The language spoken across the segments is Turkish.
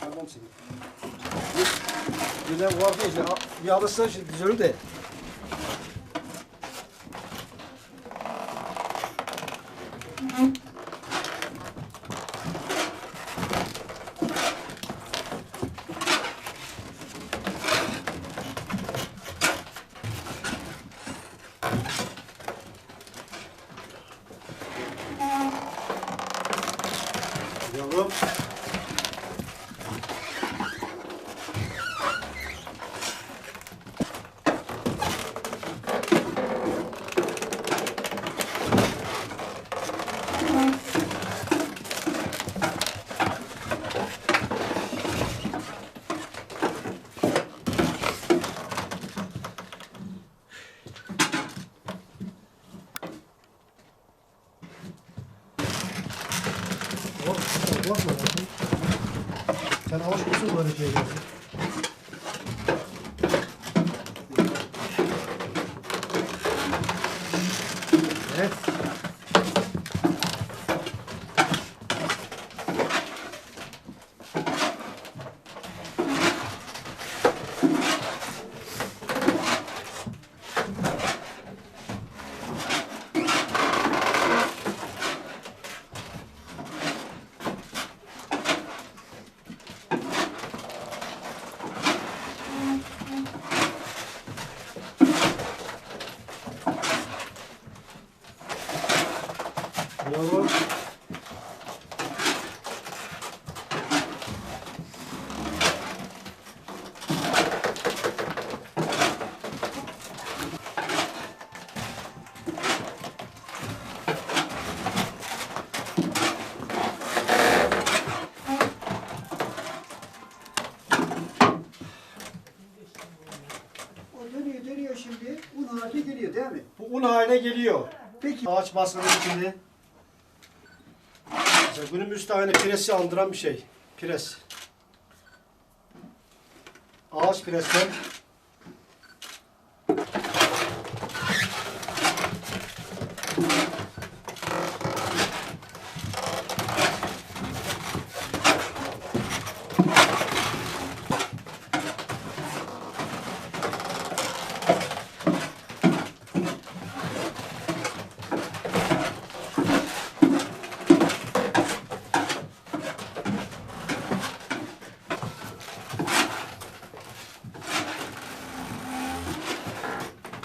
Tamam seni. Güzel vardı işte. Bir de. Şimdi. Un haline geliyor değil mi? Bu un haline geliyor. Peki. Ağaç baskının içinde. Mesela günümüzde aynı presi andıran bir şey. Pres. Ağaç presten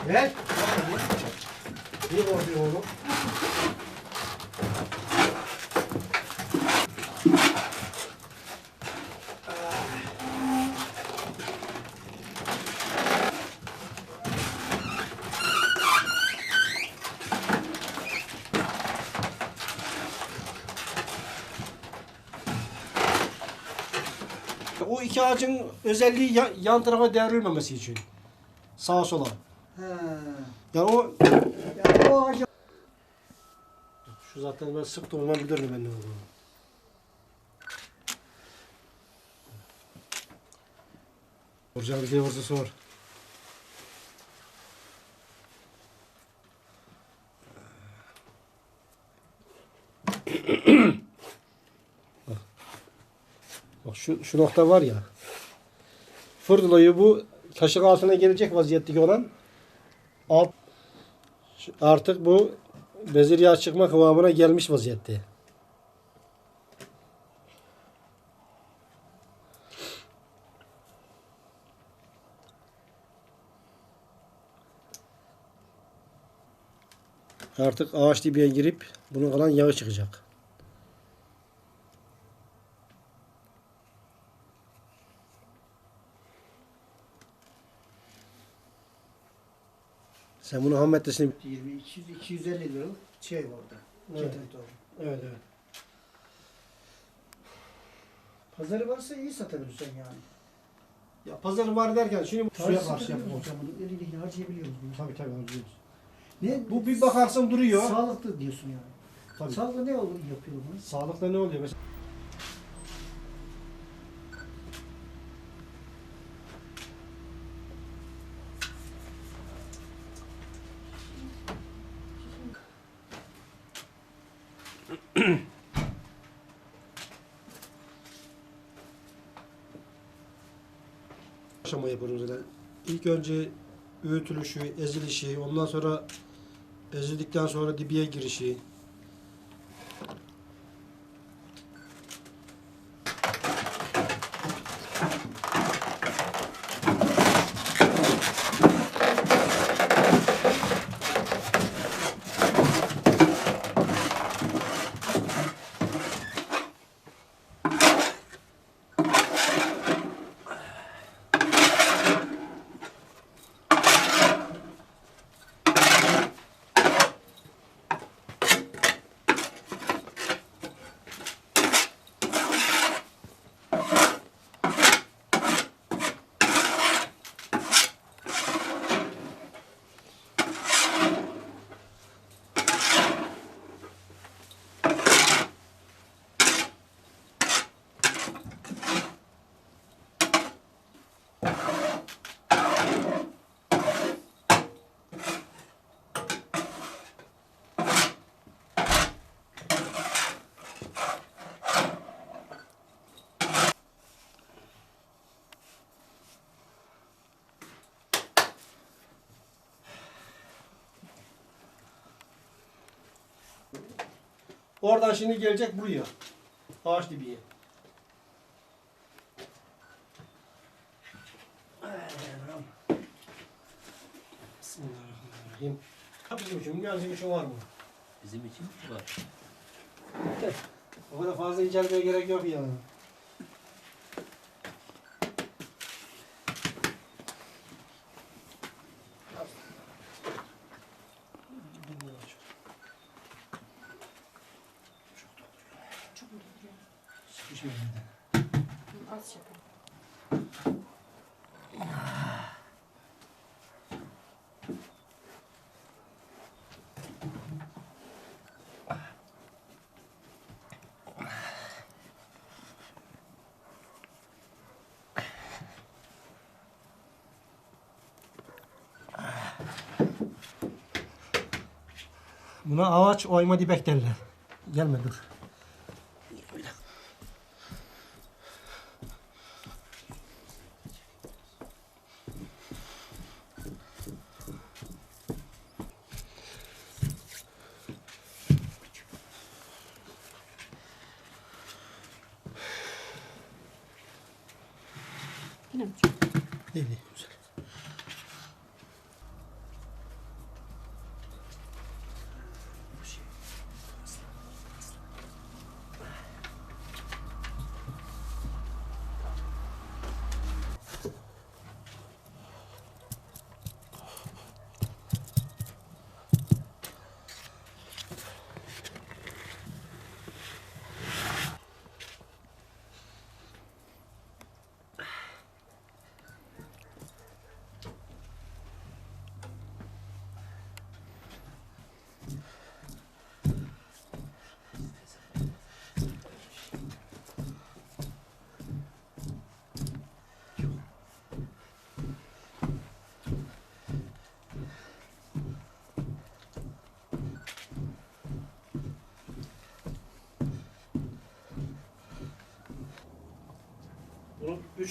Gel. bir orada oğlum. O iki ağacın özelliği ya- yan tarafa devrilmemesi için. Sağa sola. Ha. Ya o Ya o ağaca Şu zaten ben sık dolma bilirim ben ne olduğunu. Soracağım şey varsa sor. Bak. Bak şu, şu nokta var ya. Fırdılayı bu taşın altına gelecek vaziyetteki olan alt artık bu bezirya çıkma kıvamına gelmiş vaziyette. Artık ağaç dibiye girip bunun kalan yağı çıkacak. Sen bunu ham maddesini 20 200 250 liralık şey var orada. Evet. Keten tohumu. Evet evet. Pazarı varsa iyi satabilirsin yani. Ya pazar var derken şimdi suya Tarih karşı yapalım. musun? Bunu eliyle harcayabiliyor musun? Tabii tabii harcıyoruz. Ne? Bu bir bakarsın duruyor. Sağlıklı diyorsun yani. Tabii. Sağlıklı ne olur yapıyor bunu? Sağlıkta ne oluyor mesela? Aşama yapıyoruz zaten. İlk önce öğütülüşü, ezilişi, ondan sonra ezildikten sonra dibiye girişi. Oradan şimdi gelecek buraya. Ağaç dibiye. Bismillahirrahmanirrahim. Bizim için, bizim için var mı? Bizim için var. O kadar fazla incelmeye gerek yok yani. Sıkışmıyor zaten. Az yapalım. Buna ağaç oyma dibek derler. Gelme dur.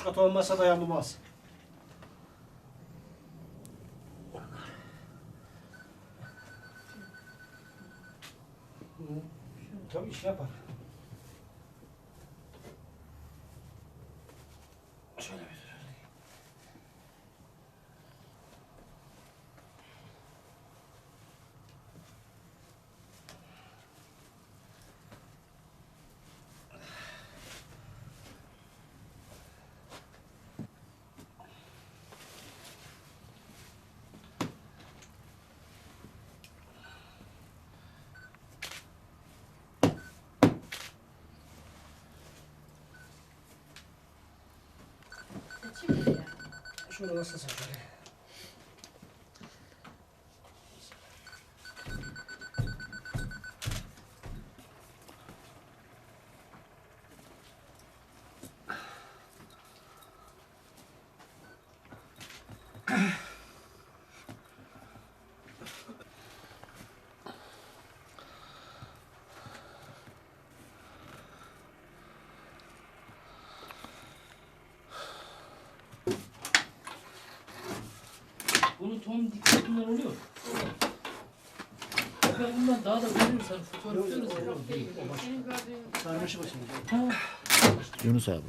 3 kat olmazsa dayanılmaz. Şunu nasıl sakar? Tohum dikkat bunlar oluyor. Ben bundan daha da görüyorsan fotoğraf görürüz. Değil. O başka. Senin gördüğün Sarmış başını. Ha. Yunus abi.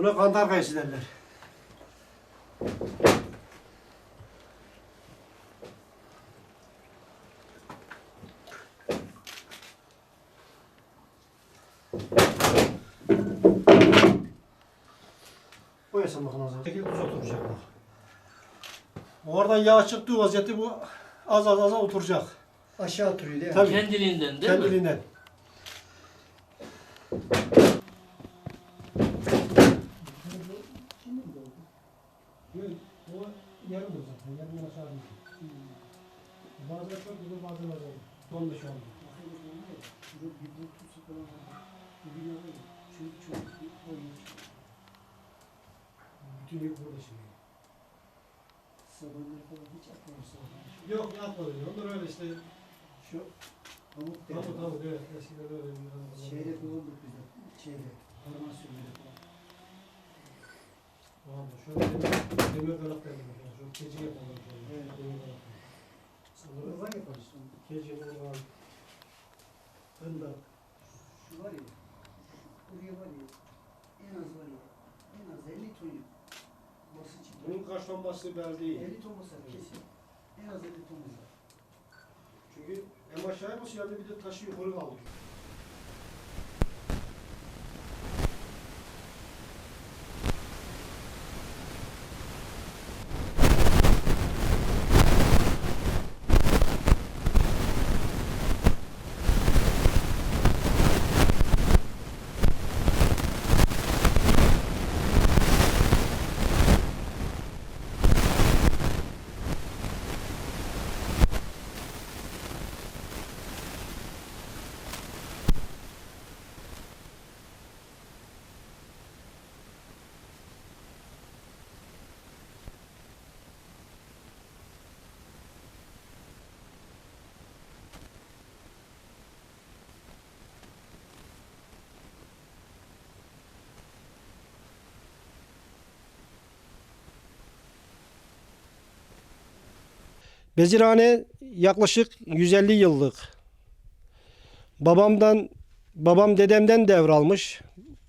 Buna kantar kayısı derler. Koyasın bakalım az. Şekil tuz oturacak bak. Oradan yağ çıktığı vaziyette bu az az az az oturacak. Aşağı oturuyor değil mi? Tabii. Kendiliğinden değil mi? Kendiliğinden. O yarım da zaten. Yarım aşağı Bazen çok güzel bazen oldu. Dondu şu anda. Bütün yük burada şimdi. Sabunları falan hiç atmamışsın. Yok yapmadım. Onlar öyle işte. Şu pamuk Tamam dedi. tamam evet. Eskiden öyle. Şeyde bulunduk biz de. Şeyde. Harman sürüyordu falan. Tamam da şöyle demir, kanat. Yani şu keçi yapalım. Şöyle. Evet. Demir kanat. Kurban yaparız keçi olan fındık. Şu var ya. Buraya var ya. En az var ya. En az 50 ton yap. Basın çıktı. Bunun karşılanması belli değil. 50 ton basar kesin. En az 50 ton basar. Çünkü hem aşağıya basıyor hem de bir de taşı yukarı kaldırıyor. Bezirhane yaklaşık 150 yıllık. Babamdan, babam dedemden devralmış.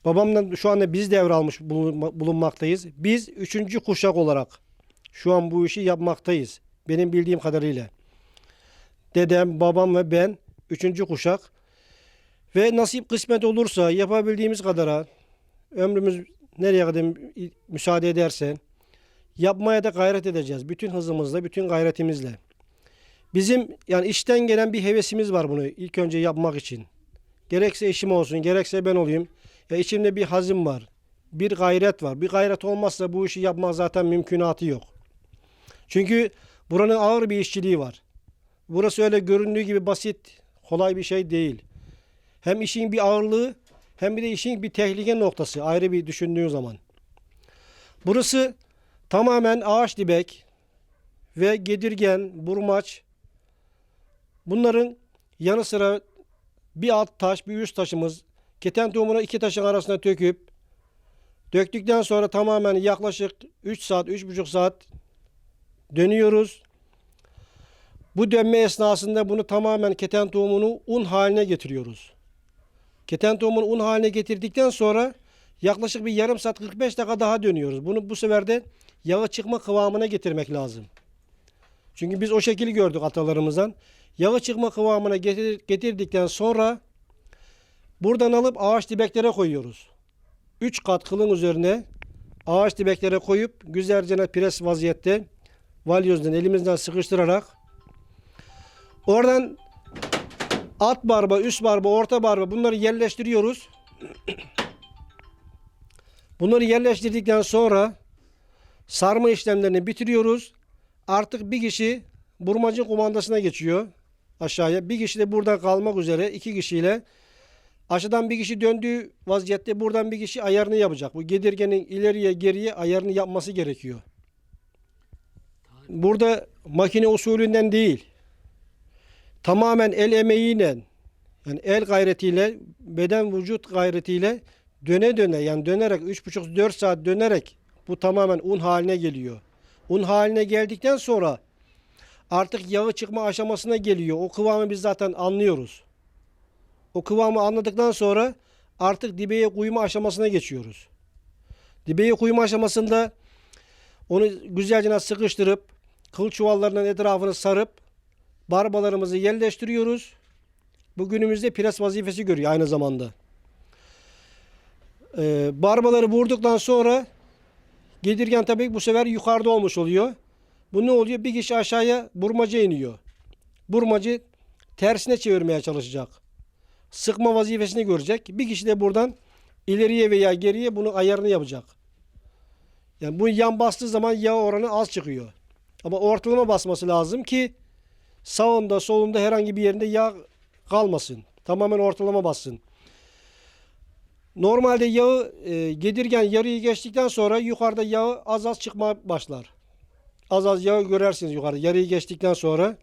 Babamdan şu anda biz devralmış bulunma- bulunmaktayız. Biz üçüncü kuşak olarak şu an bu işi yapmaktayız. Benim bildiğim kadarıyla. Dedem, babam ve ben üçüncü kuşak. Ve nasip kısmet olursa yapabildiğimiz kadara ömrümüz nereye kadar müsaade ederse yapmaya da gayret edeceğiz. Bütün hızımızla, bütün gayretimizle. Bizim yani işten gelen bir hevesimiz var bunu ilk önce yapmak için. Gerekse eşim olsun, gerekse ben olayım. Ya içimde bir hazım var. Bir gayret var. Bir gayret olmazsa bu işi yapmak zaten mümkünatı yok. Çünkü buranın ağır bir işçiliği var. Burası öyle göründüğü gibi basit, kolay bir şey değil. Hem işin bir ağırlığı hem bir de işin bir tehlike noktası ayrı bir düşündüğün zaman. Burası tamamen ağaç dibek ve gedirgen, burmaç bunların yanı sıra bir alt taş, bir üst taşımız keten tohumunu iki taşın arasına döküp döktükten sonra tamamen yaklaşık 3 saat, 3,5 saat dönüyoruz. Bu dönme esnasında bunu tamamen keten tohumunu un haline getiriyoruz. Keten tohumunu un haline getirdikten sonra yaklaşık bir yarım saat 45 dakika daha dönüyoruz. Bunu bu sefer de yağı çıkma kıvamına getirmek lazım. Çünkü biz o şekil gördük atalarımızdan. Yağı çıkma kıvamına getir- getirdikten sonra buradan alıp ağaç dibeklere koyuyoruz. 3 kat kılın üzerine ağaç dibeklere koyup güzelce pres vaziyette valyozdan elimizden sıkıştırarak oradan alt barba, üst barba, orta barba bunları yerleştiriyoruz. Bunları yerleştirdikten sonra sarma işlemlerini bitiriyoruz. Artık bir kişi burmacı kumandasına geçiyor aşağıya. Bir kişi de buradan kalmak üzere iki kişiyle aşağıdan bir kişi döndüğü vaziyette buradan bir kişi ayarını yapacak. Bu gedirgenin ileriye geriye ayarını yapması gerekiyor. Burada makine usulünden değil. Tamamen el emeğiyle yani el gayretiyle beden vücut gayretiyle döne döne yani dönerek 3,5-4 saat dönerek bu tamamen un haline geliyor. Un haline geldikten sonra artık yağı çıkma aşamasına geliyor. O kıvamı biz zaten anlıyoruz. O kıvamı anladıktan sonra artık dibeye kuyma aşamasına geçiyoruz. Dibeye kuyma aşamasında onu güzelce sıkıştırıp kıl çuvallarının etrafını sarıp barbalarımızı yerleştiriyoruz. Bu günümüzde pres vazifesi görüyor aynı zamanda. Ee, barbaları vurduktan sonra Gedirgen tabii bu sefer yukarıda olmuş oluyor. Bu ne oluyor? Bir kişi aşağıya burmaca iniyor. Burmacı tersine çevirmeye çalışacak. Sıkma vazifesini görecek. Bir kişi de buradan ileriye veya geriye bunun ayarını yapacak. Yani bu yan bastığı zaman yağ oranı az çıkıyor. Ama ortalama basması lazım ki sağında solunda herhangi bir yerinde yağ kalmasın. Tamamen ortalama bassın. Normalde yağı e, gedirgen yarıyı geçtikten sonra yukarıda yağı az az çıkma başlar. Az az yağı görersiniz yukarıda yarıyı geçtikten sonra.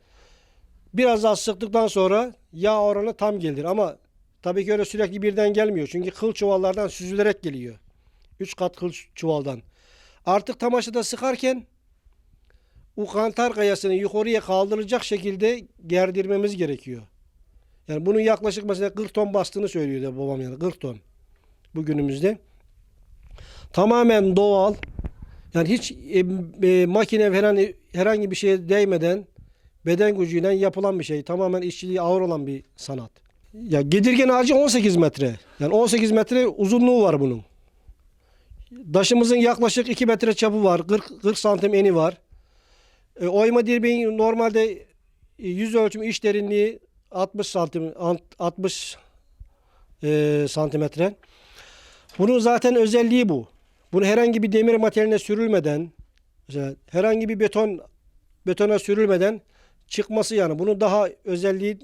Biraz az sıktıktan sonra yağ oranı tam gelir ama tabii ki öyle sürekli birden gelmiyor. Çünkü kıl çuvallardan süzülerek geliyor. 3 kat kıl çuvaldan. Artık tam aşıda sıkarken o kantar kayasını yukarıya kaldıracak şekilde gerdirmemiz gerekiyor. Yani bunun yaklaşık mesela 40 ton bastığını söylüyor babam yani 40 ton bugünümüzde. Tamamen doğal. Yani hiç e, e, makine falan herhangi bir şeye değmeden beden gücüyle yapılan bir şey. Tamamen işçiliği ağır olan bir sanat. Ya gedirgen ağacı 18 metre. Yani 18 metre uzunluğu var bunun. Daşımızın yaklaşık 2 metre çapı var. 40, 40 santim eni var. E, oyma dirbeğin normalde e, yüz ölçümü iç derinliği 60 santim 60 e, santimetre. Bunun zaten özelliği bu. Bunu herhangi bir demir materyaline sürülmeden, mesela herhangi bir beton betona sürülmeden çıkması yani. Bunun daha özelliği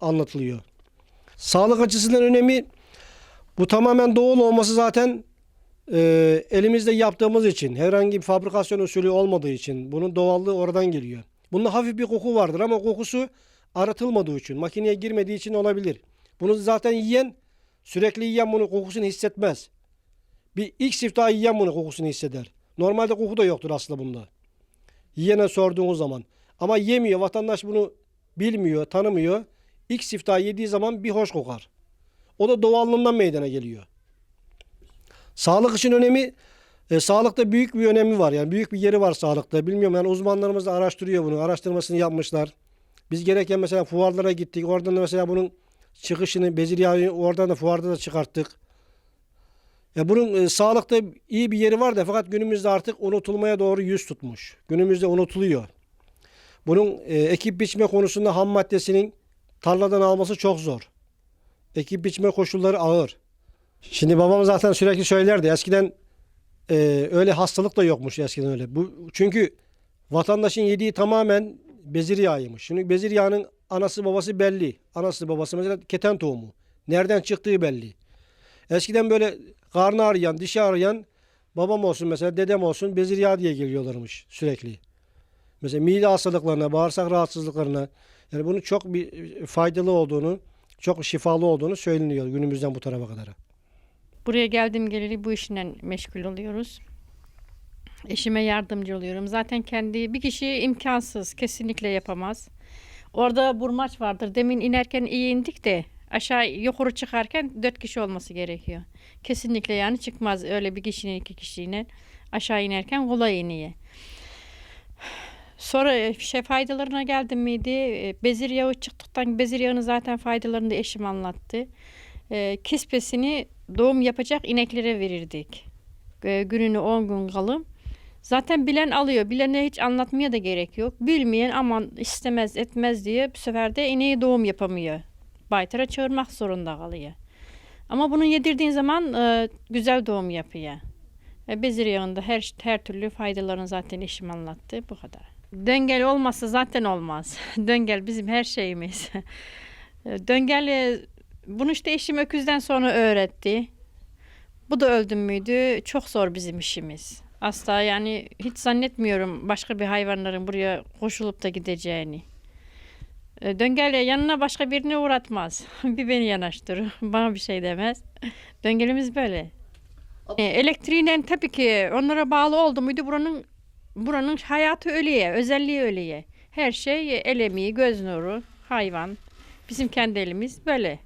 anlatılıyor. Sağlık açısından önemi bu tamamen doğal olması zaten e, elimizde yaptığımız için herhangi bir fabrikasyon usulü olmadığı için bunun doğallığı oradan geliyor. Bunda hafif bir koku vardır ama kokusu arıtılmadığı için, makineye girmediği için olabilir. Bunu zaten yiyen sürekli yiyen bunun kokusunu hissetmez. Bir ilk siftahı yiyen bunun kokusunu hisseder. Normalde koku da yoktur aslında bunda. Yiyene sorduğunuz zaman. Ama yemiyor. Vatandaş bunu bilmiyor, tanımıyor. İlk siftahı yediği zaman bir hoş kokar. O da doğallığından meydana geliyor. Sağlık için önemi e, sağlıkta büyük bir önemi var. Yani büyük bir yeri var sağlıkta. Bilmiyorum yani uzmanlarımız da araştırıyor bunu. Araştırmasını yapmışlar. Biz gereken mesela fuarlara gittik. Oradan da mesela bunun çıkışını, bezir yağı oradan da fuarda da çıkarttık. Ya bunun e, sağlıkta iyi bir yeri var da fakat günümüzde artık unutulmaya doğru yüz tutmuş. Günümüzde unutuluyor. Bunun e, ekip biçme konusunda ham maddesinin tarladan alması çok zor. Ekip biçme koşulları ağır. Şimdi babam zaten sürekli söylerdi. Eskiden e, öyle hastalık da yokmuş eskiden öyle. Bu çünkü vatandaşın yediği tamamen bezir yağıymış. Şimdi bezir yağının anası babası belli. Anası babası mesela keten tohumu. Nereden çıktığı belli. Eskiden böyle karnı ağrıyan, dişi ağrıyan babam olsun mesela dedem olsun bezir yağı diye geliyorlarmış sürekli. Mesela mide hastalıklarına, bağırsak rahatsızlıklarına yani bunun çok bir faydalı olduğunu, çok şifalı olduğunu söyleniyor günümüzden bu tarafa kadar. Buraya geldiğim geleli bu işle meşgul oluyoruz. Eşime yardımcı oluyorum. Zaten kendi bir kişi imkansız. Kesinlikle yapamaz. Orada burmaç vardır. Demin inerken iyi indik de aşağı yukarı çıkarken dört kişi olması gerekiyor. Kesinlikle yani çıkmaz öyle bir kişinin iki kişiyle aşağı inerken kolay iniyor. Sonra e, şey faydalarına geldim miydi? E, Bezir yağı çıktıktan bezir yağının zaten faydalarını da eşim anlattı. E, kispesini doğum yapacak ineklere verirdik. Gününü 10 gün kalım. Zaten bilen alıyor. Bilene hiç anlatmaya da gerek yok. Bilmeyen aman istemez etmez diye bu sefer de ineği doğum yapamıyor. Baytara çağırmak zorunda kalıyor. Ama bunu yedirdiğin zaman e, güzel doğum yapıyor. E, bezir yağında her her türlü faydalarını zaten eşim anlattı. Bu kadar. Döngel olmazsa zaten olmaz. Döngel bizim her şeyimiz. Döngel e, bunu işte eşim öküzden sonra öğretti. Bu da öldüm müydü? Çok zor bizim işimiz. Asla yani hiç zannetmiyorum başka bir hayvanların buraya koşulup da gideceğini. E, Döngel yanına başka birini uğratmaz. bir beni yanaştırır. Bana bir şey demez. Döngelimiz böyle. E, Elektriğinden tabii ki onlara bağlı oldu muydu buranın buranın hayatı ölüye, özelliği ölüye. Her şey el emeği, göz nuru, hayvan. Bizim kendi elimiz böyle.